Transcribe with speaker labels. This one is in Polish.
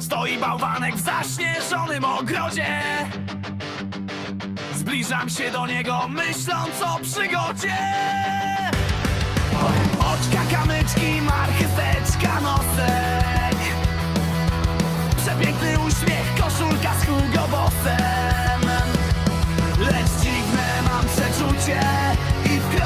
Speaker 1: Stoi bałwanek w zaśnieżonym ogrodzie. Zbliżam się do niego myśląc o przygodzie. Oczka, kamyczki, marcheweczka, nosek. Przepiękny uśmiech, koszulka z Hugo Bossem. Lecz dziwne mam przeczucie I w